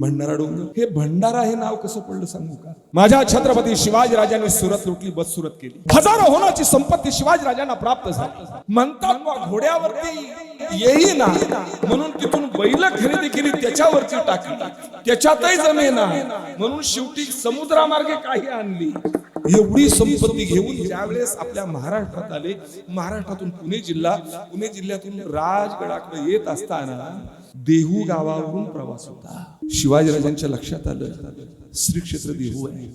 भंडारा डोंगर. हे भंडारा हे नाव कसं पडलं सांगू का? माझ्या छत्रपती शिवाजी राजांनी सुरत लुटली बस सुरत केली. हजारो होण्याची संपत्ती शिवाजी राजांना प्राप्त झाली. म्हणतात घोड्यावरती येई ना म्हणून तिथून बैल खरेदी केली त्याच्यावरती टाकली. त्याच्यातही जमेना. म्हणून शेवटी समुद्रामार्गे काही आणली. एवढी संपत्ती घेऊन ज्यावेळेस आपल्या महाराष्ट्रात आले महाराष्ट्रातून पुणे जिल्हा पुणे जिल्ह्यातून राजगडाकडे येत असताना देहू गावावरून प्रवास होता. शिवाजीराजांच्या लक्षात आलं श्री क्षेत्र देहू आहे.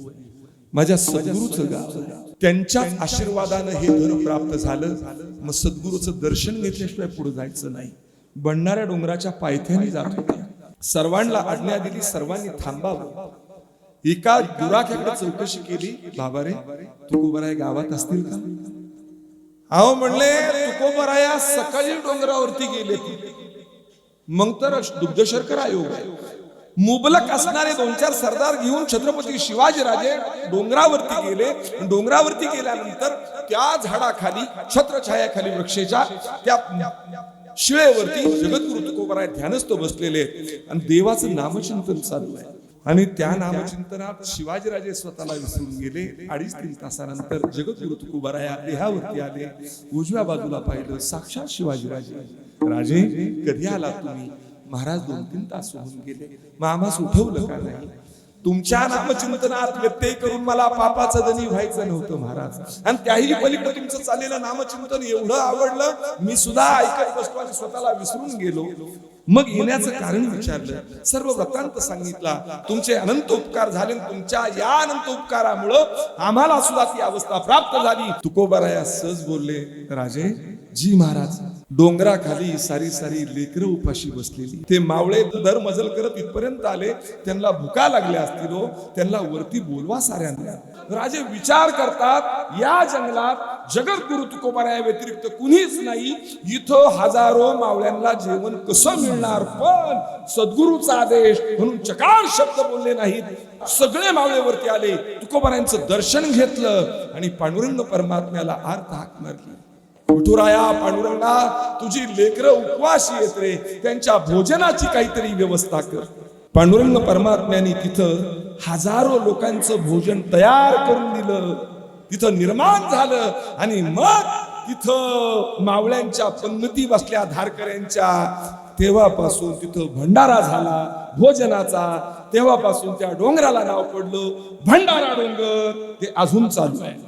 माझ्या सद्गुरूचं गाव. त्यांच्याच आशीर्वादानं हे घर प्राप्त झालं. मग सद्गुरूचं दर्शन घेतल्याशिवाय पुढे जायचं नाही. बनणाऱ्या डोंगराच्या पायथ्याने जात होत्या. सर्वांना आज्ञा दिली सर्वांनी थांबावं. एका दुराख्याकडे चौकशी केली बाबा रे तुकोबराय गावात असतील का? अहो म्हणले तुकोबराया सकाळी डोंगरावरती गेले मग तर दुग्धशर्कर आयोग मुबलक असणारे दोन चार सरदार घेऊन छत्रपती शिवाजीराजे डोंगरावरती गेले. डोंगरावरती गेल्यानंतर त्या झाडाखाली छत्रछायाखाली वृक्षेच्या त्या शिळेवरती जगद्गुरु तुकोबराय ध्यानस्थ बसलेले आणि देवाचं नामचिंतन चालू आहे. आणि त्या नामचिंतनात शिवाजीराजे स्वतःला विसरून गेले. अडीच तीन तासानंतर जगद्गुरु तुकोबराया देहावरती आले. उजव्या बाजूला पाहिलं साक्षात शिवाजीराजे. राजे कधी आला तुम्ही? महाराज दोन तीन तास होऊन गेले. मग आम्हास उठवलं का नाही? तुमच्या नामचिंतनात व्यत्यय करून मला पापाचं धनी व्हायचं नव्हतं महाराज. आणि त्याही पलीकडे तुमचं चाललेलं नामचिंतन एवढं आवडलं मी सुद्धा ऐकत बसतो आणि स्वतःला विसरून गेलो. मग येण्याचं कारण विचारलं. सर्व वृत्तांत सांगितला तुमचे अनंत उपकार झाले तुमच्या या अनंत उपकारामुळं आम्हाला सुद्धा ती अवस्था प्राप्त झाली. तुकोबाराया सहज बोलले राजे जी महाराज डोंगराखाली सारी सारी लेकर उपाशी बसलेली. ते मावळे दर मजल करत इथपर्यंत आले. त्यांना भुका लागल्या असतील हो. त्यांना वरती बोलवा साऱ्यांना. राजे विचार करतात या जंगलात जगद्गुरु तुकोबाऱ्या व्यतिरिक्त कुणीच नाही. इथं हजारो मावळ्यांना जेवण कसं मिळणार? पण सद्गुरूचा आदेश म्हणून चकार शब्द बोलले नाहीत. सगळे मावळेवरती आले. तुकोबारायांचं दर्शन घेतलं आणि पांडुरंग परमात्म्याला आर्थ हाक मारली. विठुराया पांडुरंगा तुझी लेकर उपवास येत रे. त्यांच्या भोजनाची काहीतरी व्यवस्था कर. पांडुरंग परमात्म्याने तिथं हजारो लोकांचं भोजन तयार करून दिलं. तिथं निर्माण झालं आणि मग तिथं मावळ्यांच्या पन्नती बसल्या धारकऱ्यांच्या. तेव्हापासून तिथं भंडारा झाला भोजनाचा. तेव्हापासून त्या डोंगराला नाव पडलं भंडारा डोंगर. ते अजून चालू आहे.